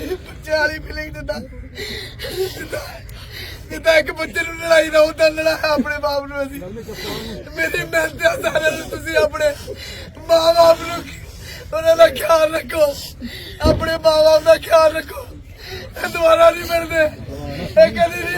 ਬੱਚੇ ਵਾਲੀ ਫੀਲਿੰਗ ਦਿੰਦਾ ਜਿੱਦਾਂ ਇੱਕ ਬੱਚੇ ਨੂੰ ਲੜਾਈ ਨਾ ਹੁੰਦਾ ਲੜਾਇਆ ਆਪਣੇ ਬਾਪ ਨੂੰ ਅਸੀਂ। ਮੇਰੀ ਮਿਹਨਤ ਆ, ਸਾਰਿਆਂ ਨੂੰ ਤੁਸੀਂ ਆਪਣੇ ਮਾਂ ਬਾਪ ਨੂੰ ਉਹਨਾਂ ਦਾ ਖਿਆਲ ਰੱਖੋ। ਆਪਣੇ ਮਾਂ ਬਾਪ ਦਾ ਖਿਆਲ ਰੱਖੋ। ਇਹ ਦੁਬਾਰਾ ਨਹੀਂ ਮਿਲਦੇ। ਇਹ ਕਦੀ ਨਹੀਂ